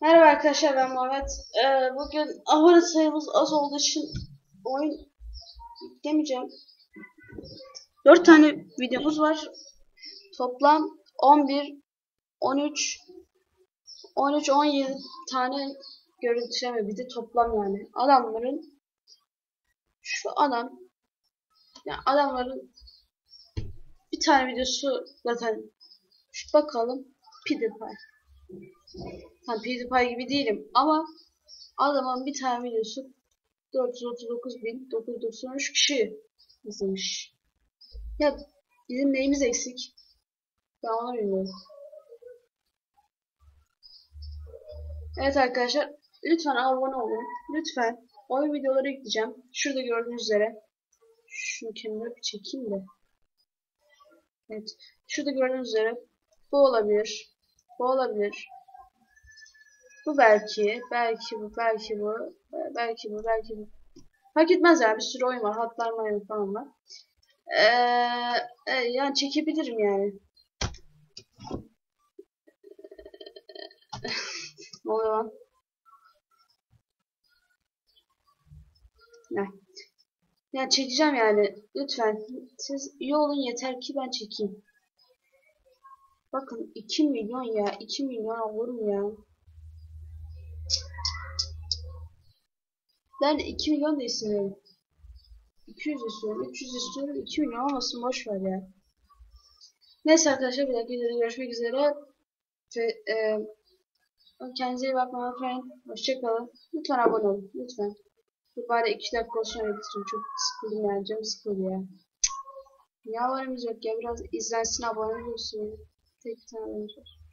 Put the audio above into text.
Merhaba arkadaşlar ben Muhammed. Ee, bugün abone sayımız az olduğu için oyun demeyeceğim. 4 tane videomuz var. Toplam 11, 13, 13, 17 tane görüntüleme bir de toplam yani. Adamların şu adam yani adamların bir tane videosu zaten şu bakalım PewDiePie. Tam PewDiePie gibi değilim ama adamın bir tane videosu 439.993 kişi izlemiş. Ya bizim neyimiz eksik? Ben onu bilmiyorum. Evet arkadaşlar lütfen abone olun. Lütfen oyun videoları yükleyeceğim. Şurada gördüğünüz üzere. Şunu kenara bir çekeyim de. Evet. Şurada gördüğünüz üzere bu olabilir. Bu olabilir. Bu belki, belki bu, belki bu, belki bu, belki bu. Fark etmez ya bir sürü oyun var. Hatlar mayın falan var. Ee, e, yani çekebilirim yani. ne oluyor lan? Ne? Yani çekeceğim yani. Lütfen. Siz iyi olun yeter ki ben çekeyim. Bakın 2 milyon ya. 2 milyon olur mu ya? Ben 2 milyon da istemiyorum. 200 istiyorum, 300 istiyorum, 2 milyon olmasın boş ver ya. Neyse arkadaşlar bir dahaki videoda görüşmek üzere. Ve, e, kendinize iyi bakmayı unutmayın. Hoşçakalın. Lütfen abone olun. Lütfen. Bu bari 2 dakika sonra bitireyim. Çok sıkıldım yani. Canım sıkıldı ya. Cık. Ya varımız yok ya. Biraz izlensin abone olsun. Tek bir tane var.